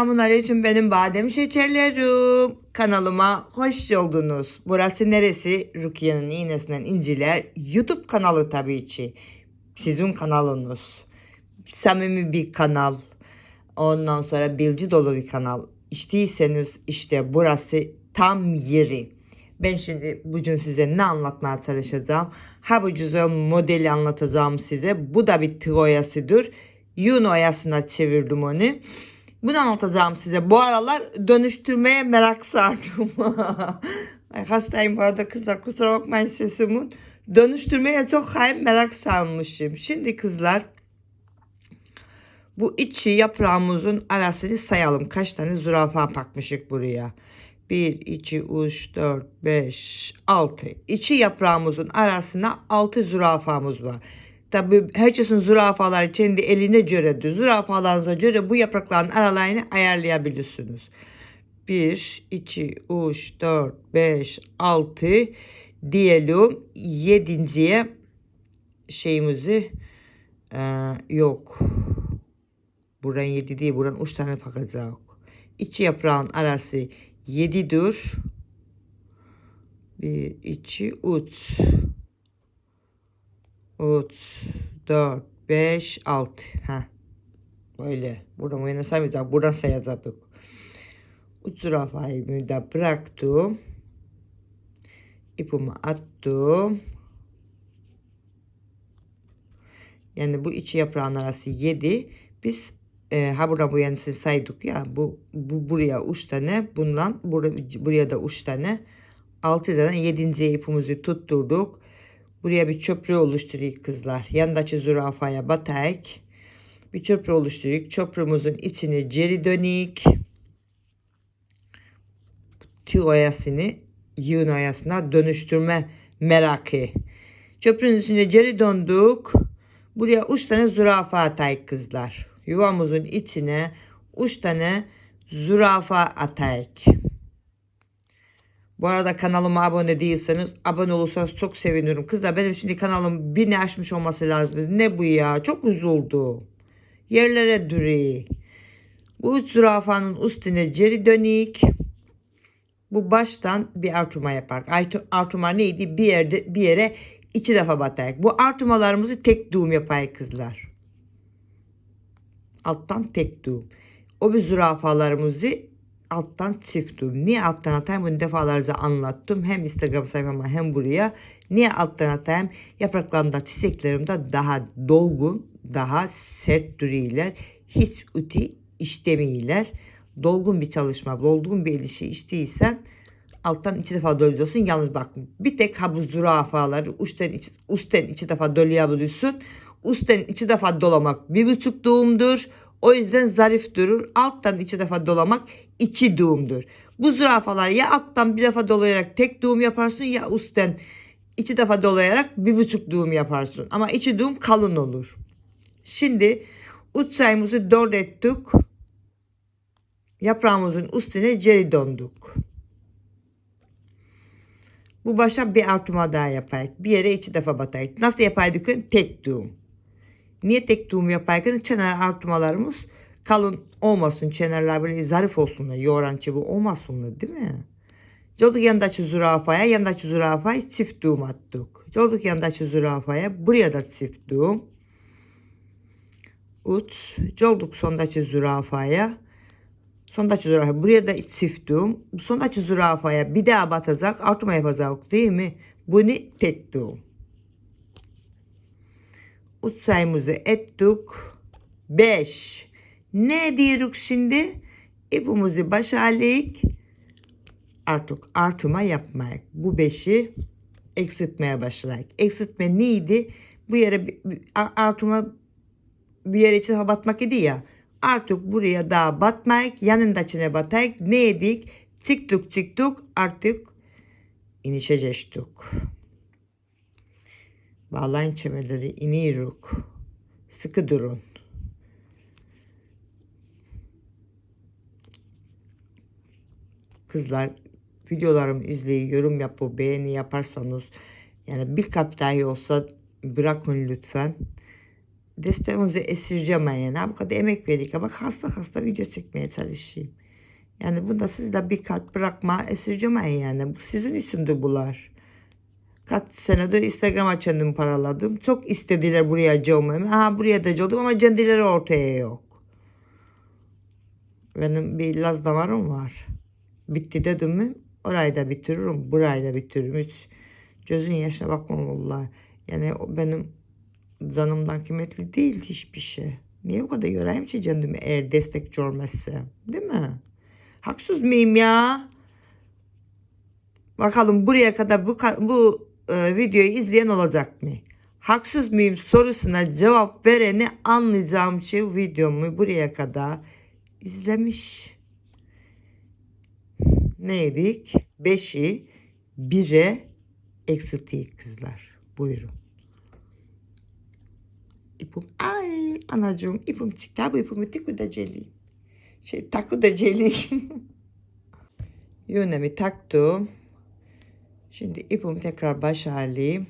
Selamun Aleyküm benim badem şekerlerim. Kanalıma hoş geldiniz. Burası neresi? Rukiye'nin iğnesinden inciler. YouTube kanalı tabii ki. Sizin kanalınız. Samimi bir kanal. Ondan sonra bilgi dolu bir kanal. İşteyseniz işte burası tam yeri. Ben şimdi bugün size ne anlatmaya çalışacağım? Ha bu güzel modeli anlatacağım size. Bu da bir tığ oyasıdır. Yun oyasına çevirdim onu. Bunu anlatacağım size. Bu aralar dönüştürmeye merak sardım. Ay, hastayım bu arada kızlar kusura bakmayın sesimin. Dönüştürmeye çok hayır merak sarmışım. Şimdi kızlar bu içi yaprağımızın arasını sayalım. Kaç tane zürafa bakmışık buraya. 1, 2, 3, 4, 5, 6. İçi yaprağımızın arasına 6 zürafamız var. Tabi herkesin zürafaları kendi eline göredir. Zürafalarınıza göre bu yaprakların aralarını ayarlayabilirsiniz. 1, 2, 3, 4, 5, 6 diyelim. Yedinciye şeyimizi e, yok. Buradan 7 değil. Buradan 3 tane bakacak. İçi yaprağın arası 7'dir. 1, 2, 3. 3, 4, 5, 6. Ha. Böyle. Buradan oyunu saymayacak. Buradan sayacaktık. Üç zürafayı da bıraktım. İpimi attım. Yani bu içi yaprağın arası 7. Biz e, ha buradan bu yanisini saydık ya. Bu, bu buraya 3 tane. Bundan buraya, buraya da 3 tane. 6 tane 7. ipimizi tutturduk. Buraya bir köprü oluşturuyoruz kızlar. Yandaki zürafaya batak. Bir köprü oluşturuyoruz. Köprümüzün içine geri dönük. Tığ oyasını yığın oyasına dönüştürme merakı. Köprünün içine geri döndük. Buraya 3 tane zürafa atayık kızlar. Yuvamızın içine 3 tane zürafa atayık. Bu arada kanalıma abone değilseniz abone olursanız çok sevinirim. Kızlar benim şimdi kanalım bini aşmış olması lazım. Ne bu ya? Çok üzüldüm. Yerlere duruyor. Bu üç zürafanın üstüne geri dönük. Bu baştan bir artırma yapar. Artı- Artırma neydi? Bir yerde bir yere iki defa batarak. Bu artırmalarımızı tek düğüm yapar kızlar. Alttan tek düğüm. O bir zürafalarımızı alttan çift düğüm. Niye alttan atayım? Bunu defalarca anlattım. Hem Instagram sayfama hem buraya. Niye alttan atayım? Yapraklarımda, çiçeklerimde daha dolgun, daha sert duruyorlar. Hiç uti işlemiyorlar. Dolgun bir çalışma, dolgun bir ilişki iştiysen alttan iki defa doluyorsun. Yalnız bak bir tek ha bu zürafaları üstten, iki, üstten iki defa dolayabiliyorsun. Üstten iki defa dolamak bir buçuk doğumdur. O yüzden zarif durur. Alttan iki defa dolamak iki doğumdur. Bu zürafalar ya alttan bir defa dolayarak tek doğum yaparsın ya üstten iki defa dolayarak bir buçuk doğum yaparsın. Ama iki doğum kalın olur. Şimdi uç sayımızı dört ettik. Yaprağımızın üstüne geri döndük. Bu başa bir artırma daha yapayım. Bir yere iki defa batayım. Nasıl yapaydık? Tek düğüm. Niye tek düğüm yapayken çener artırmalarımız kalın olmasın. Çenerler böyle zarif olsunlar. Yoğuran çivi olmasınlar değil mi? Colduk yanındaki zürafaya, yanındaki zürafaya çift düğüm attık. Colduk yanındaki zürafaya, buraya da çift düğüm. Uç, colduk sondaki zürafaya, sondaki zürafaya, buraya da çift düğüm. Sondaki zürafaya bir daha batacak, artırma yapacak değil mi? Bunu tek düğüm. Uç sayımızı ettik. 5. Ne diyoruz şimdi? İpimizi başardık. Artık artırma yapmayız. Bu 5'i eksiltmeye başladık. Eksiltme neydi? Bu yere bir- bir- yere içine batmak idi ya. Artık buraya daha batmayık. Yanındakine batayık. Ne yedik? Çıktık çıktık. Artık inişe geçtik. Bağlayın çemeleri iniyoruz. Sıkı durun. Kızlar videolarımı izleyin, yorum yapıp beğeni yaparsanız yani bir kalp dahi olsa bırakın lütfen. desteğinizi esirgemeyin. Ha bu kadar emek verdik ama hasta hasta video çekmeye çalışayım. Yani bunda siz de bir kalp bırakma esirgemeyin yani. Bu sizin içindi bunlar. Kaç senedir Instagram açandım paraladım. Çok istediler buraya cevmemi. Ha buraya da cevdim ama kendileri ortaya yok. Benim bir Laz damarım var. Bitti dedim mi orayı da bitiririm. Burayı da bitiririm. Hiç gözün yaşına bakmam vallahi. Yani o benim canımdan kıymetli değil hiçbir şey. Niye bu kadar yorayım ki kendimi eğer destekçi olmazsa? Değil mi? Haksız mıyım ya? Bakalım buraya kadar bu bu e, videoyu izleyen olacak mı? Haksız mıyım sorusuna cevap vereni anlayacağım için videomu buraya kadar izlemiş. Neydik? 5'i 1'e eksilttik kızlar. Buyurun. İpim, ay anacığım ipim çıktı. Bu ipimi tıkı da celiyim. Şey takı da celiyim. Yönemi taktım. Şimdi ipimi tekrar baş alayım.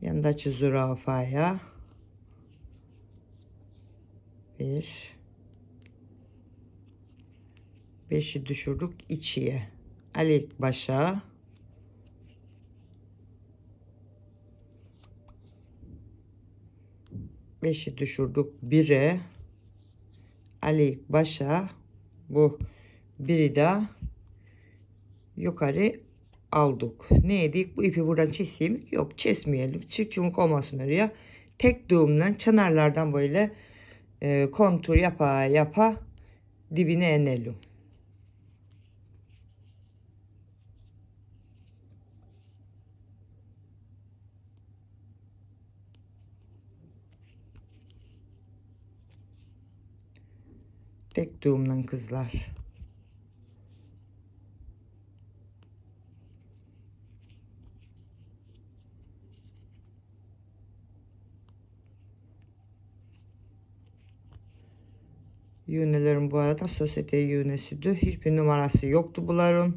Yanındaki zürafaya. Bir. Beşi düşürdük içiye. Ali başa. Beşi düşürdük bire. Ali başa. Bu biri de yukarı aldık. Ne yedik? Bu ipi buradan keseyim. Yok kesmeyelim. Çirkinlik olmasın oraya. Tek düğümden çanarlardan böyle e, kontur yapa yapa dibine inelim. Tek düğümden kızlar. Bu arada sosyete yünesidir. Hiçbir numarası yoktu bunların.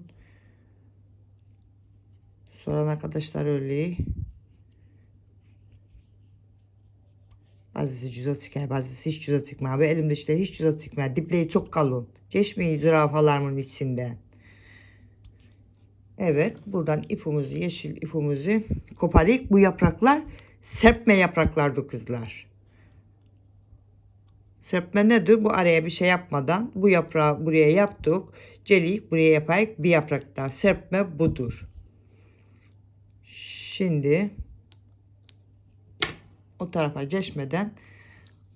Soran arkadaşlar öyle. Bazısı cüza çıkar, bazısı hiç cüza çıkmıyor. Ve elimde işte hiç cüza çıkmıyor. Dipleri çok kalın. Geçmeyi zürafalarımın içinden. Evet, buradan ipimizi, yeşil ipimizi koparık. Bu yapraklar serpme yapraklardı kızlar. Serpme nedir? Bu araya bir şey yapmadan bu yaprağı buraya yaptık. Celik buraya yapayık bir yaprak daha. Serpme budur. Şimdi o tarafa geçmeden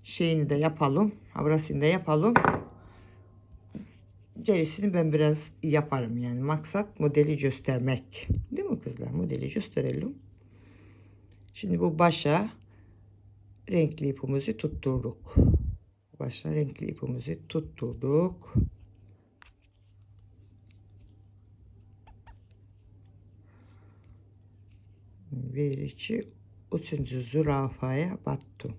şeyini de yapalım. Burasını da yapalım. Gerisini ben biraz yaparım yani. Maksat modeli göstermek. Değil mi kızlar? Modeli gösterelim. Şimdi bu başa renkli ipimizi tutturduk. Başa renkli ipimizi tutturduk. Bir iki üçüncü zürafaya battım.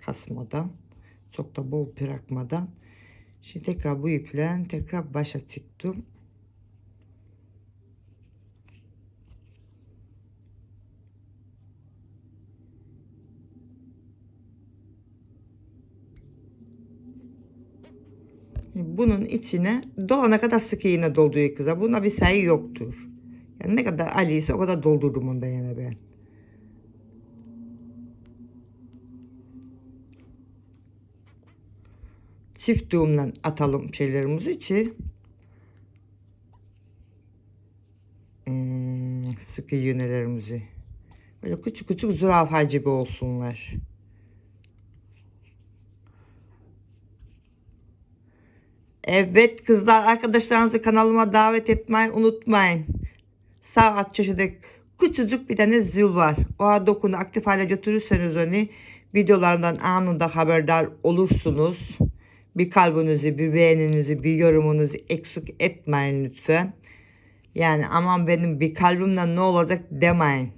Kasmadan, çok da bol bırakmadan. Şimdi tekrar bu iple tekrar başa çıktım. Bunun içine dolana kadar sık iğne dolduruyor kıza. Buna bir sayı yoktur. Yani ne kadar Ali ise o kadar doldurdum onda yani ben. Çift düğümden atalım şeylerimizi içi. Hmm, sık iğnelerimizi. Böyle küçük küçük zürafa gibi olsunlar. Evet kızlar arkadaşlarınızı kanalıma davet etmeyi unutmayın. Sağ alt köşede küçücük bir tane zil var. O dokunu aktif hale götürürseniz onu videolarımdan anında haberdar olursunuz. Bir kalbinizi, bir beğeninizi, bir yorumunuzu eksik etmeyin lütfen. Yani aman benim bir kalbimden ne olacak demeyin.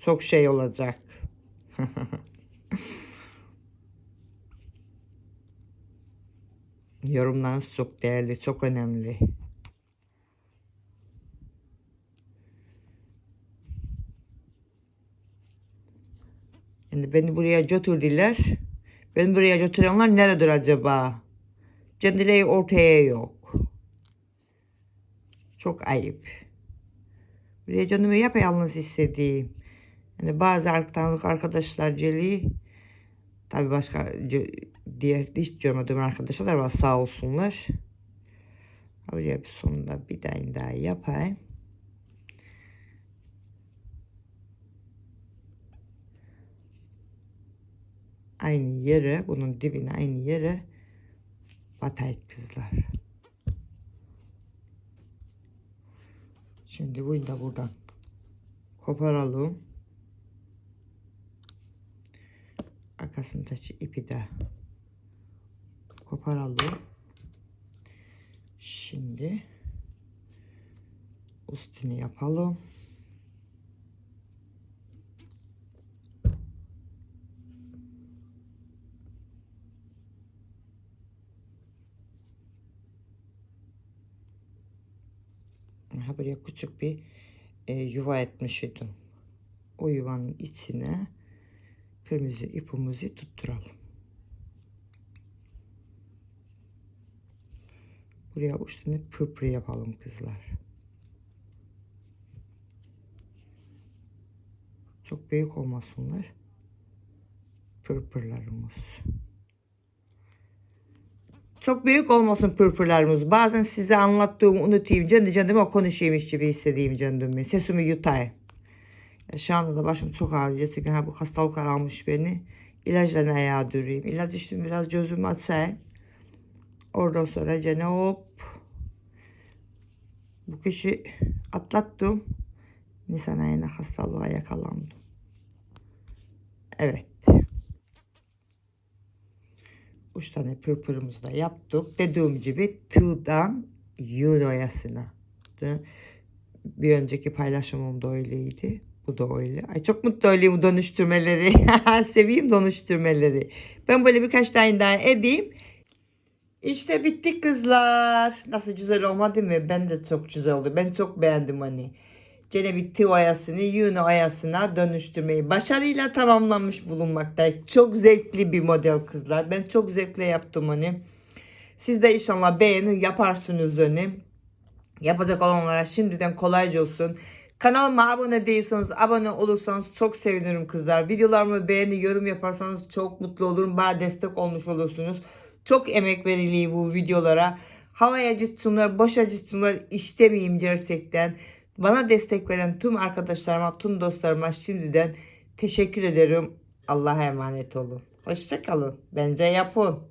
Çok şey olacak. Yorumlarınız çok değerli, çok önemli. Yani beni buraya götürdüler. Beni buraya götürenler neredir acaba? Kendileri ortaya yok. Çok ayıp. Buraya canımı yapayalnız istediğim. Yani bazı arkadaşlar celi tabi başka diğer hiç görmediğim arkadaşlar var sağ olsunlar. Oraya bir sonunda bir tane daha yapayım. Aynı yere bunun dibine aynı yere batayım kızlar. Şimdi bunu da buradan koparalım. Arkasındaki ipi de koparalım. Şimdi üstünü yapalım. Buraya küçük bir e, yuva etmiş idim. O yuvanın içine kırmızı ipimizi tutturalım. Buraya üç tane pırpır yapalım kızlar. Çok büyük olmasınlar. Pırpırlarımız. Çok büyük olmasın pırpırlarımız. Bazen size anlattığımı unutayım. Kendi kendime konuşayım gibi hissedeyim kendimi. Sesimi yutayım. Ya Şu anda da başım çok ağrıyor. Çünkü ha, bu hastalık aramış beni. İlaçla ayağa durayım. İlaç içtim biraz gözümü açayım. Oradan sonra gene hop. Bu kişi atlattım. Nisan ayında hastalığa yakalandım. Evet. Üç tane pırpırımızı da yaptık. Dediğim gibi tığdan yün oyasına. Bir önceki paylaşımım da öyleydi. Bu da öyle. Ay çok mutlu olayım bu dönüştürmeleri. Seveyim dönüştürmeleri. Ben böyle birkaç tane daha edeyim. İşte bittik kızlar. Nasıl güzel olmadı mı? Ben de çok güzel oldu. Ben çok beğendim hani. Gene bir tığ oyasını yün oyasına dönüştürmeyi başarıyla tamamlanmış bulunmakta. Çok zevkli bir model kızlar. Ben çok zevkle yaptım hani. Siz de inşallah beğenir yaparsınız hani. Yapacak olanlara şimdiden kolayca olsun. Kanalıma abone değilseniz abone olursanız çok sevinirim kızlar. Videolarımı beğeni yorum yaparsanız çok mutlu olurum. Bana destek olmuş olursunuz. Çok emek veriliyor bu videolara. Havaya gitsinler, boşa gitsinler istemeyeyim gerçekten. Bana destek veren tüm arkadaşlarıma, tüm dostlarıma şimdiden teşekkür ederim. Allah'a emanet olun. Hoşçakalın. Bence yapın.